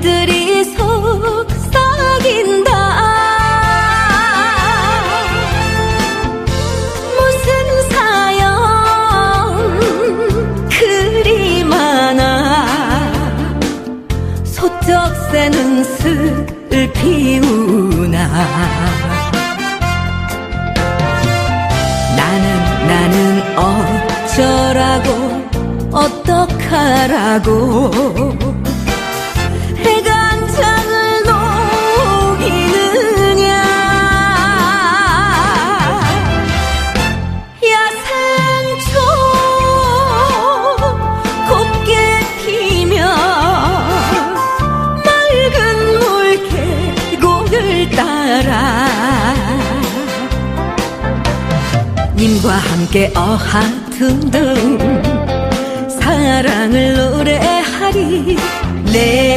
말들이 속삭인다. 무슨 사연 그리 많아? 소쩍 새는 슬피우나? 나는 나는 어쩌라고 어떡하라고 님과 함께 어하둥둥 사랑을 노래하리 내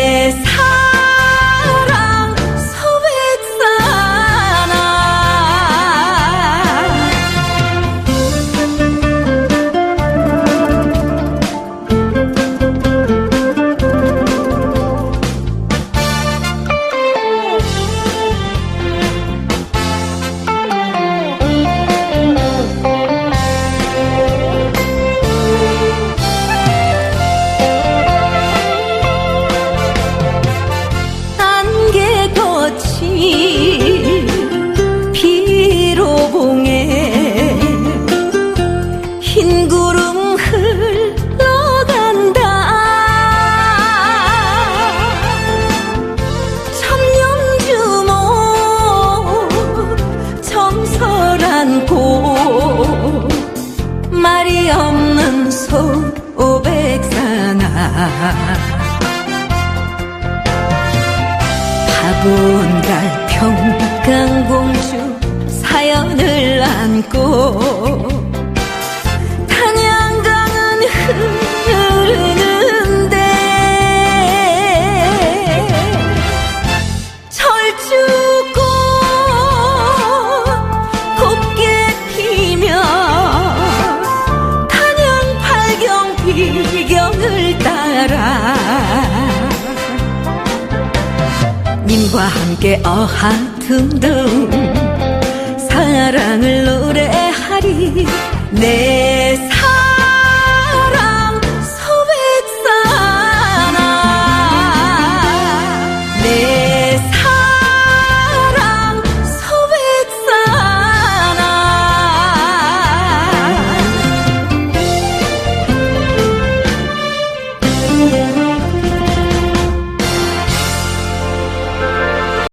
바본갈 평강공주 사연을 안고 님과 함께 어하둥둥 사랑을 노래하리 내